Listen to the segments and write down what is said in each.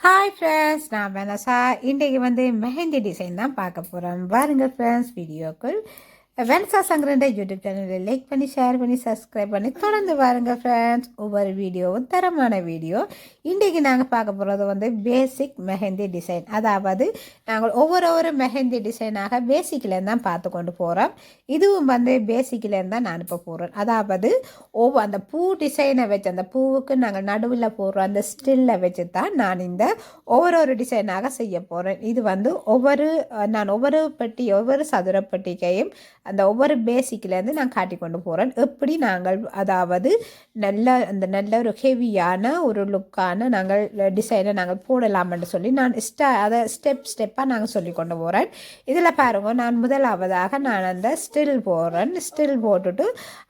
Hi friends நான் Vanessa. இன்றைக்கு வந்து மெஹந்தி டிசைன் தான் பார்க்க போகிறோம் பாருங்க ஃப்ரெண்ட்ஸ் வீடியோக்குள் வென்சா சங்கரண்ட யூடியூப் சேனலில் லைக் பண்ணி ஷேர் பண்ணி சப்ஸ்கிரைப் பண்ணி தொடர்ந்து பாருங்க ஃப்ரெண்ட்ஸ் ஒவ்வொரு வீடியோவும் தரமான வீடியோ. இன்றைக்கு நாங்கள் பார்க்க போகிறது வந்து பேசிக் மெஹந்தி டிசைன் அதாவது நாங்கள் ஒவ்வொரு ஒரு மெஹந்தி டிசைனாக பேசிக்கிலேருந்து தான் பார்த்து கொண்டு போகிறோம் இதுவும் வந்து பேசிக்கிலேருந்து தான் நான் இப்போ போகிறேன் அதாவது ஒவ்வொரு அந்த பூ டிசைனை வச்சு அந்த பூவுக்கு நாங்கள் நடுவில் போடுறோம் அந்த ஸ்டில்லை வச்சு தான் நான் இந்த ஒவ்வொரு ஒரு டிசைனாக செய்ய போகிறேன் இது வந்து ஒவ்வொரு நான் ஒவ்வொரு பெட்டி ஒவ்வொரு சதுர பெட்டிக்கையும் அந்த ஒவ்வொரு பேசிக்லேருந்து நான் காட்டி கொண்டு போகிறேன் எப்படி நாங்கள் அதாவது நல்ல அந்த நல்ல ஒரு ஹெவியான ஒரு லுக்கான நாங்கள் டிசைனை நாங்கள் போடலாம்னு சொல்லி நான் ஸ்டா அதை ஸ்டெப் ஸ்டெப்பாக நாங்கள் சொல்லி கொண்டு போகிறேன் இதில் பாருங்க நான் முதலாவதாக நான் அந்த ஸ்டில் போடுறேன். ஸ்டில் போட்டுட்டு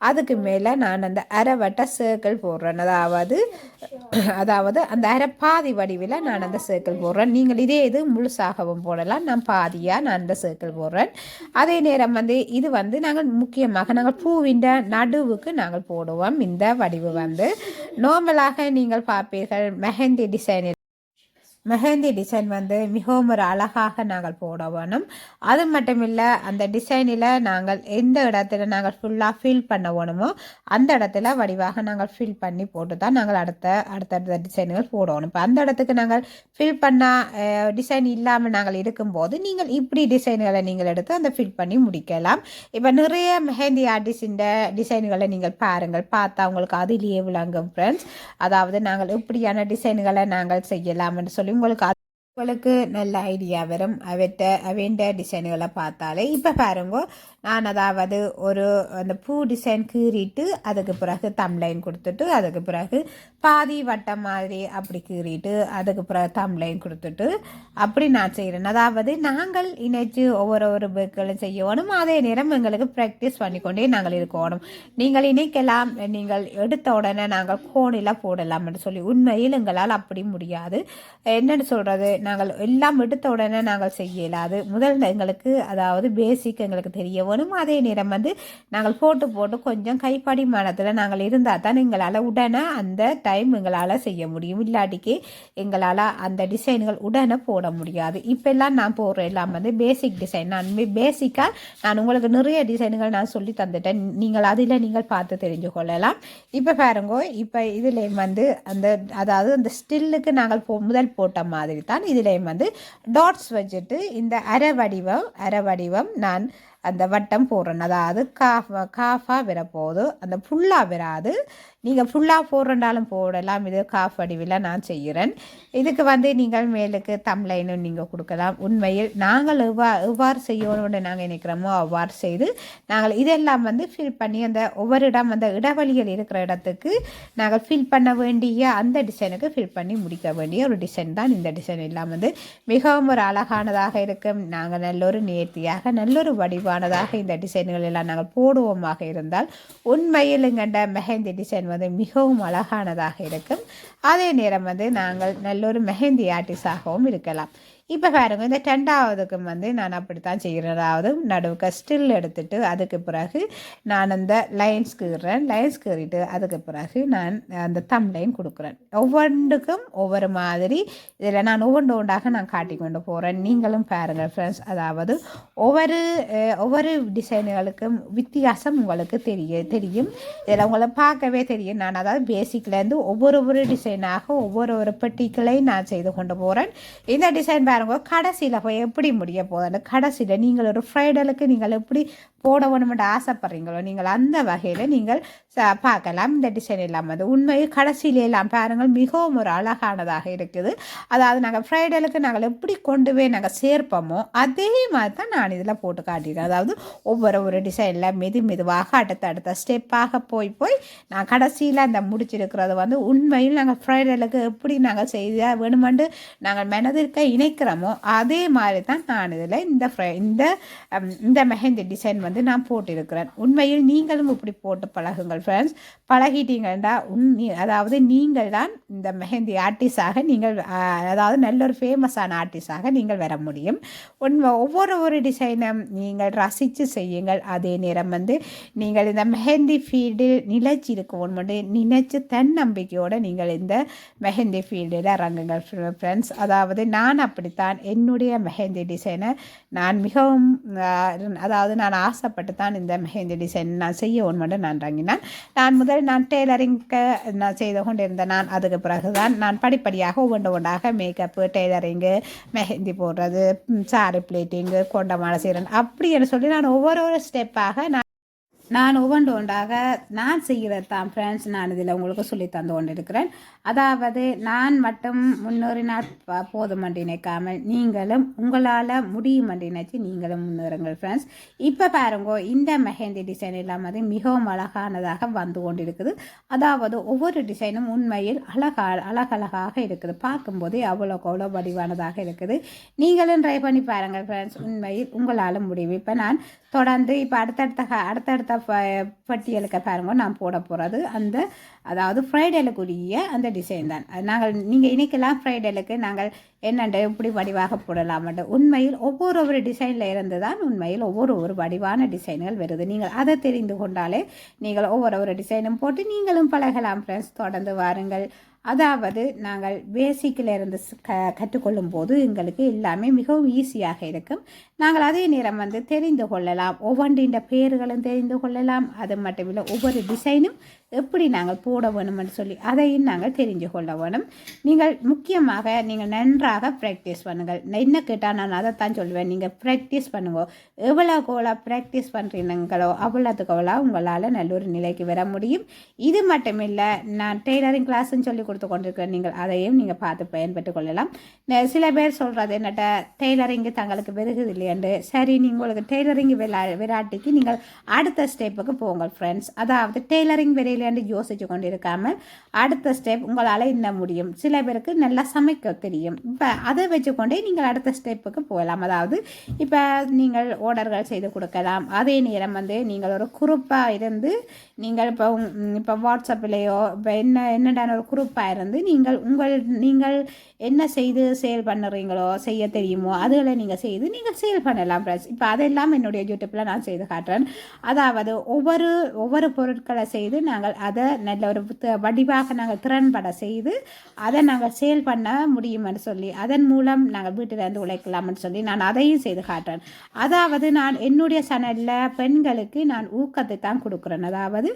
அதுக்கு மேலே நான் அந்த அரைவட்ட சர்க்கிள் போடுறேன். அதாவது அதாவது அந்த அரை பாதி வடிவில் நான் அந்த சர்க்கிள் போடுறேன். நீங்கள் இதே இது முழுசாகவும் போடலாம். நான் பாதியாக நான் அந்த சர்க்கிள் போடுறேன். அதே நேரம் வந்து இது வந்து நாங்கள் முக்கியமாக நாங்கள் பூவின் நடுவுக்கு நாங்கள் போடுவோம். இந்த வடிவு வந்து. நார்மலாக நீங்கள் பார்ப்பீர்கள். மெஹந்தி டிசைனில் மெஹந்தி டிசைன் வந்து மிகவும் ஒரு அழகாக நாங்கள் போட வேணும். அது மட்டும் இல்லை அந்த டிசைனில் நாங்கள் எந்த இடத்துல நாங்கள் ஃபுல்லாக ஃபில் பண்ண வேணுமோ அந்த இடத்துல வடிவாக நாங்கள் ஃபில் பண்ணி போட்டு தான் நாங்கள் அடுத்த அடுத்தடுத்த டிசைன்கள் போடணும் இப்போ அந்த இடத்துக்கு நாங்கள் ஃபில் பண்ண டிசைன் இல்லாமல் நாங்கள் இருக்கும்போது நீங்கள் இப்படி டிசைன்களை நீங்கள் எடுத்து அந்த ஃபில் பண்ணி முடிக்கலாம். இப்போ நிறைய மெஹந்தி ஆர்டிஸ்டின் டிசைன்களை நீங்கள் பாருங்கள். பார்த்தா உங்களுக்கு அதிலேயே விளங்கும் ஃப்ரெண்ட்ஸ் அதாவது நாங்கள் இப்படியான டிசைன்களை நாங்கள் செய்யலாம்னு சொல்லி உங்களுக்கு உங்களுக்கு நல்ல ஐடியா வரும். அவற்ற அவண்ட டிசைன்களை பார்த்தாலே இப்போ பாருங்க நான் அதாவது ஒரு அந்த பூ டிசைன் கீறிட்டு அதுக்கு பிறகு தம்லைன் கொடுத்துட்டு அதுக்கு பிறகு பாதி வட்டம் மாதிரி அப்படி கீறிட்டு அதுக்கு பிறகு தம்லைன் கொடுத்துட்டு அப்படி நான் செய்கிறேன் அதாவது நாங்கள் இணைச்சு ஒவ்வொரு ஒரு பேக்களும் செய்யணும். அதே நேரம் எங்களுக்கு ப்ராக்டிஸ் பண்ணிக்கொண்டே நாங்கள் இருக்கணும். நீங்கள் இணைக்கலாம். நீங்கள் எடுத்த உடனே நாங்கள் கோணில் போடலாம்னு சொல்லி உண்மையில் எங்களால் அப்படி முடியாது. என்னென்னு சொல்கிறது நாங்கள் எல்லாம் எடுத்த உடனே நாங்கள் செய்ய இயலாது முதல் எங்களுக்கு அதாவது பேசிக் எங்களுக்கு தெரிய வேணும் அதே நேரம் வந்து நாங்கள் போட்டு போட்டு கொஞ்சம் கைப்படிமானத்தில் நாங்கள் இருந்தால் தான் எங்களால் உடனே அந்த டைம் எங்களால் செய்ய முடியும். இல்லாட்டிக்கு எங்களால் அந்த டிசைன்கள் உடனே போட முடியாது. இப்போல்லாம் நான் போடுற எல்லாம் வந்து பேசிக் டிசைன் நான் பேசிக்காக நான் உங்களுக்கு நிறைய டிசைன்கள் நான் சொல்லி தந்துட்டேன். நீங்கள் அதில் நீங்கள் பார்த்து தெரிஞ்சு கொள்ளலாம். இப்போ பாருங்க இப்போ இதுலேயும் வந்து அந்த அதாவது அந்த ஸ்டில்லுக்கு நாங்கள் போ முதல் போட்ட மாதிரி தான் இது இதுலேயும் வந்து டாட்ஸ் வச்சுட்டு இந்த அரை வடிவம் அரை வடிவம் நான் அந்த வட்டம் போடுறேன் அதாவது காஃபா காஃபாக வரப்போகுது. அந்த ஃபுல்லாக வராது. நீங்கள் ஃபுல்லாக போடுறனாலும் போடலாம். இது காஃப் வடிவில் நான் செய்கிறேன். இதுக்கு வந்து நீங்கள் மேலுக்கு தம்லைனும் நீங்கள் கொடுக்கலாம். உண்மையில் நாங்கள் எவ்வா எவ்வாறு செய்யணும்னு நாங்கள் நினைக்கிறோமோ அவ்வாறு செய்து நாங்கள் இதெல்லாம் வந்து ஃபில் பண்ணி அந்த ஒவ்வொரு இடம் அந்த இடைவெளிகள் இருக்கிற இடத்துக்கு நாங்கள் ஃபில் பண்ண வேண்டிய அந்த டிசைனுக்கு ஃபில் பண்ணி முடிக்க வேண்டிய ஒரு டிசைன் தான். இந்த டிசைன் எல்லாம் வந்து மிகவும் ஒரு அழகானதாக இருக்கும். நாங்கள் நல்ல ஒரு நேர்த்தியாக நல்ல ஒரு இயல்பானதாக இந்த டிசைன்கள் எல்லாம் நாங்கள் போடுவோமாக இருந்தால் உண்மையில் எங்கண்ட மெஹந்தி டிசைன் வந்து மிகவும் அழகானதாக இருக்கும். அதே நேரம் வந்து நாங்கள் நல்ல ஒரு மெஹந்தி ஆர்டிஸ்டாகவும் இருக்கலாம். இப்போ பாருங்க இந்த ரெண்டாவதுக்கும் வந்து நான் அப்படித்தான் செய்கிறேன் அதாவது நடுவுக்கு ஸ்டில் எடுத்துட்டு அதுக்கு பிறகு நான் அந்த லைன்ஸ் கீறேன் லைன்ஸ் கீறிட்டு அதுக்கு பிறகு நான் அந்த தம் லைன் கொடுக்குறேன். ஒவ்வொன்றுக்கும் ஒவ்வொரு மாதிரி இதில் நான் ஒவ்வொன்று ஒன்றாக நான் காட்டி கொண்டு போகிறேன் நீங்களும் பாருங்கள் ஃப்ரெண்ட்ஸ் அதாவது ஒவ்வொரு ஒவ்வொரு டிசைன்களுக்கும் வித்தியாசம் உங்களுக்கு தெரிய தெரியும். இதில் உங்களை பார்க்கவே தெரியும். நான் அதாவது பேசிக்லேருந்து ஒவ்வொரு ஒரு டிசைனாக ஒவ்வொரு ஒரு பெட்டிகளை நான் செய்து கொண்டு போகிறேன் இந்த டிசைன் பாருங்க கடைசியில் போய் எப்படி முடிய போகுது? கடைசியில் நீங்கள் ஒரு ஃப்ரைடலுக்கு நீங்கள் எப்படி போட ஆசைப்படுறீங்களோ நீங்கள் அந்த வகையில் நீங்கள் ச- பார்க்கலாம். இந்த டிசைன் எல்லாம் வந்து உண்மையில் கடைசியில எல்லாம் பாருங்கள் மிகவும் ஒரு அழகானதாக இருக்குது. அதாவது நாங்கள் ஃப்ரைடலுக்கு நாங்கள் எப்படி கொண்டு போய் நாங்கள் சேர்ப்போமோ அதே மாதிரி தான் நான் இதில் போட்டு காட்டியிருக்கேன். அதாவது ஒவ்வொரு ஒரு டிசைனில் மெது மெதுவாக அடுத்த அடுத்த ஸ்டெப்பாக போய் போய் நான் கடைசியில் அந்த முடிச்சிருக்கிறது வந்து உண்மையில் நாங்கள் ஃப்ரைடலுக்கு எப்படி நாங்கள் செய்த வேணுமெண்டு நாங்கள் மனதிற்க இணைக்கிறோமோ அதே மாதிரி தான் நான் இதில் இந்த ஃப்ரை இந்த இந்த மெஹந்தி டிசைன் வந்து நான் போட்டிருக்கிறேன். உண்மையில் நீங்களும் இப்படி போட்டு பழகுங்கள் ஃப்ரெண்ட்ஸ் பழகிட்டீங்கன்னா உன் நீ- அதாவது நீங்கள் தான் இந்த மெஹந்தி ஆர்டிஸ்டாக நீங்கள் அதாவது நல்ல ஒரு ஃபேமஸான ஆர்டிஸ்டாக நீங்கள் வர முடியும். உண்மை ஒவ்வொரு ஒரு டிசைனும் நீங்கள் ரசித்து செய்யுங்கள். அதே நேரம் வந்து நீங்கள் இந்த மெஹந்தி ஃபீல்டில் நிலைச்சி இருக்கவும் நினைச்சு தன்னம்பிக்கையோடு நீங்கள் இந்த மெஹந்தி ஃபீல்டில் இறங்குங்கள் ஃப்ரெண்ட்ஸ் அதாவது நான் அப்படித்தான். என்னுடைய மெஹந்தி டிசைனை நான் மிகவும் அதாவது நான் ஆசை ஆசைப்பட்டு தான் இந்த மெஹந்தி டிசைன் நான் செய்ய ஒன்று நான் இறங்கினேன். நான் முதல் நான் டெய்லரிங்க்கு நான் செய்து கொண்டிருந்தேன் நான் அதுக்கு பிறகு தான் நான் படிப்படியாக ஒவ்வொன்று ஒன்றாக மேக்கப்பு டெய்லரிங்கு மெஹந்தி போடுறது சாரி பிளேட்டிங்கு கொண்ட மாலை செய்கிறேன் அப்படின்னு சொல்லி நான் ஒவ்வொரு ஒரு ஸ்டெப்பாக நான் நான் ஒவ்வொன்று ஒன்றாக நான் செய்கிறது தான் ஃப்ரெண்ட்ஸ் நான் இதில் உங்களுக்கு சொல்லி தந்து கொண்டு இருக்கிறேன் அதாவது நான் மட்டும் முன்னேறினால் போதும் என்று நினைக்காமல் நீங்களும் உங்களால் முடியும் என்று நினைச்சு நீங்களும் முன்னேறுங்கள் ஃப்ரெண்ட்ஸ் இப்போ பாருங்கோ இந்த மெஹந்தி டிசைன் எல்லாம் வந்து மிகவும் அழகானதாக வந்து கொண்டிருக்குது. அதாவது ஒவ்வொரு டிசைனும் உண்மையில் அழகா அழகழகாக இருக்குது. பார்க்கும்போதே அவ்வளோக்கு அவ்வளோ வடிவானதாக இருக்குது. நீங்களும் ட்ரை பண்ணி பாருங்கள் ஃப்ரெண்ட்ஸ் உண்மையில் உங்களால் முடியும். இப்போ நான் தொடர்ந்து இப்போ அடுத்தடுத்த அடுத்தடுத்த Uh, பட்டியலுக்கு பாருங்கள் நான் போட போகிறது அந்த அதாவது ஃப்ரைடேலுக்குரிய அந்த டிசைன் தான். அது நாங்கள் நீங்கள் இன்றைக்கெல்லாம் ஃப்ரைடேலுக்கு நாங்கள் என்னென்ன இப்படி வடிவாக போடலாம்ட்டு உண்மையில் ஒவ்வொரு ஒரு டிசைனில் இருந்து தான் உண்மையில் ஒவ்வொரு ஒரு வடிவான டிசைன்கள் வருது. நீங்கள் அதை தெரிந்து கொண்டாலே நீங்கள் ஒவ்வொரு ஒரு டிசைனும் போட்டு நீங்களும் பழகலாம் ஃப்ரெண்ட்ஸ் தொடர்ந்து வாருங்கள். அதாவது நாங்கள் பேசிக்கில் இருந்து க கற்றுக்கொள்ளும் போது எங்களுக்கு எல்லாமே மிகவும் ஈஸியாக இருக்கும். நாங்கள் அதே நேரம் வந்து தெரிந்து கொள்ளலாம். ஒவ்வொன்றின் பெயர்களும் தெரிந்து கொள்ளலாம். அது மட்டுமில்லை ஒவ்வொரு டிசைனும் எப்படி நாங்கள் போட வேணும்னு சொல்லி அதையும் நாங்கள் தெரிஞ்சு கொள்ள வேணும். நீங்கள் முக்கியமாக நீங்கள் நன்றாக ப்ராக்டிஸ் பண்ணுங்கள். என்ன கேட்டால் நான் அதைத்தான் சொல்லுவேன். நீங்கள் ப்ராக்டிஸ் பண்ணுங்க. எவ்வளோ கோலாக ப்ராக்டிஸ் பண்ணுறீங்களோ அவ்வளோத்துக்கு அவ்வளோ உங்களால் நல்ல ஒரு நிலைக்கு வர முடியும். இது மட்டுமில்லை நான் டெய்லரிங் கிளாஸ்ன்னு சொல்லி கொடுத்து கொண்டிருக்கிறேன் நீங்கள் அதையும் நீங்கள் பார்த்து பயன்பட்டு கொள்ளலாம். சில பேர் சொல்கிறது என்னட்ட டெய்லரிங்கு தங்களுக்கு வெறுகுது இல்லையாண்டு சரி நீங்கள் உங்களுக்கு டெய்லரிங் விளா விராட்டிக்கு நீங்கள் அடுத்த ஸ்டெப்புக்கு போங்க ஃப்ரெண்ட்ஸ் அதாவது டெய்லரிங் விரையிலேருந்து யோசிச்சு கொண்டு இருக்காமல் அடுத்த ஸ்டெப் உங்களால் என்ன முடியும்? சில பேருக்கு நல்லா சமைக்க தெரியும். இப்போ அதை வச்சுக்கொண்டே நீங்கள் அடுத்த ஸ்டெப்புக்கு போகலாம். அதாவது இப்போ நீங்கள் ஆர்டர்கள் செய்து கொடுக்கலாம். அதே நேரம் வந்து நீங்கள் ஒரு குரூப்பாக இருந்து நீங்கள் இப்போ இப்போ வாட்ஸ்அப்லேயோ இப்போ என்ன என்னடான ஒரு குரூப்பாக இருந்து நீங்கள் உங்கள் நீங்கள் என்ன செய்து சேல் பண்ணுறீங்களோ செய்ய தெரியுமோ அதுகளை நீங்கள் செய்து நீங்கள் சேல் பண்ணலாம் ப்ளஸ் இப்போ அதெல்லாம் என்னுடைய யூடியூப்பில் நான் செய்து காட்டுறேன். அதாவது ஒவ்வொரு ஒவ்வொரு பொருட்களை செய்து நாங்கள் அதை நல்ல ஒரு த- வடிவாக நாங்கள் திறன்பட செய்து அதை நாங்கள் சேல் பண்ண முடியும்னு சொல்லி அதன் மூலம் நாங்கள் வீட்டில் இருந்து உழைக்கலாம்னு சொல்லி நான் அதையும் செய்து காட்டுறேன். அதாவது நான் என்னுடைய சேனலில் பெண்களுக்கு நான் ஊக்கத்தை தான் கொடுக்குறேன். அதாவது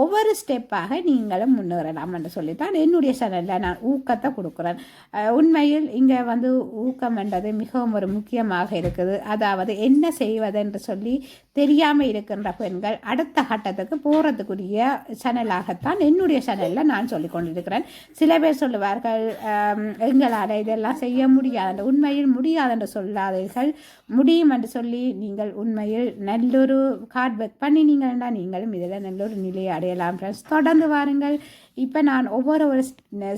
ஒவ்வொரு ஸ்டெப்பாக நீங்களும் முன்னேறலாம் என்று சொல்லி தான் என்னுடைய சேனலில் நான் ஊக்கத்தை கொடுக்குறேன். உண்மையில் இங்கே வந்து ஊக்கம் என்றது மிகவும் ஒரு முக்கியமாக இருக்குது. அதாவது என்ன செய்வதென்று சொல்லி தெரியாமல் இருக்கின்ற பெண்கள் அடுத்த கட்டத்துக்கு போகிறதுக்குரிய சேனலாகத்தான் என்னுடைய சேனலில் நான் சொல்லி கொண்டிருக்கிறேன். சில பேர் சொல்லுவார்கள் எங்களால் இதெல்லாம் செய்ய முடியாது உண்மையில் முடியாது என்று சொல்லாதீர்கள். முடியும் என்று சொல்லி நீங்கள் உண்மையில் நல்லொரு ஹார்ட் ஒர்க் பண்ணினீங்கன்னா நீங்களும் இதில் நல்லொரு நிலையை அடையலாம் ஃப்ரெண்ட்ஸ் தொடர்ந்து வாருங்கள். இப்போ நான் ஒவ்வொரு ஒரு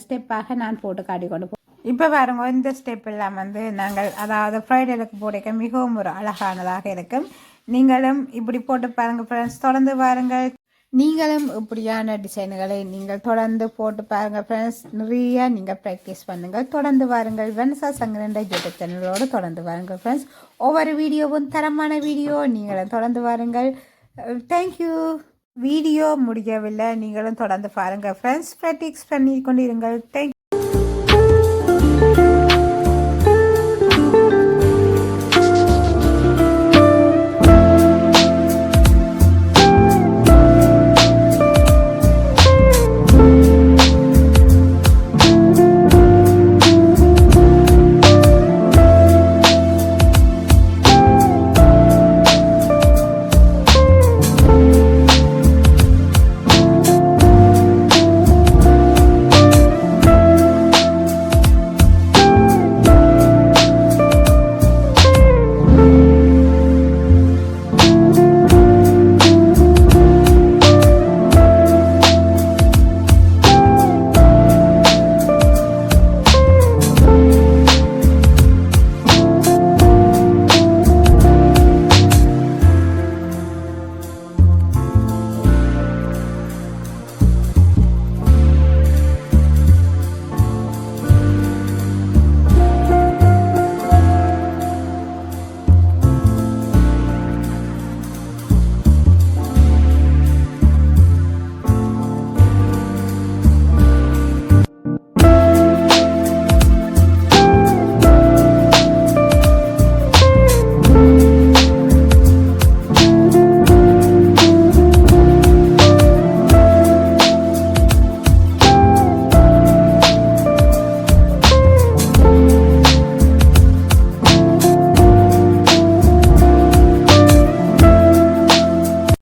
ஸ்டெப்பாக நான் போட்டு காட்டிக்கொண்டு போ இப்போ பாருங்க இந்த ஸ்டெப் எல்லாம் வந்து நாங்கள் அதாவது ஃப்ரைடேலுக்கு போடைக்க மிகவும் ஒரு அழகானதாக இருக்கும். நீங்களும் இப்படி போட்டு பாருங்கள் ஃப்ரெண்ட்ஸ் தொடர்ந்து பாருங்கள் நீங்களும் இப்படியான டிசைன்களை நீங்கள் தொடர்ந்து போட்டு பாருங்கள் ஃப்ரெண்ட்ஸ் நிறைய நீங்கள் ப்ராக்டிஸ் பண்ணுங்கள். தொடர்ந்து வாருங்கள். வெனசா சங்கரண்ட யூடியூப் சேனலோடு தொடர்ந்து வாருங்கள் ஃப்ரெண்ட்ஸ் ஒவ்வொரு வீடியோவும் தரமான வீடியோ. நீங்களும் தொடர்ந்து வாருங்கள். தேங்க்யூ வீடியோ முடியவில்லை. நீங்களும் தொடர்ந்து பாருங்கள் ஃப்ரெண்ட்ஸ் ப்ராக்டிக்ஸ் பண்ணி கொண்டிருங்கள். தேங்க்யூ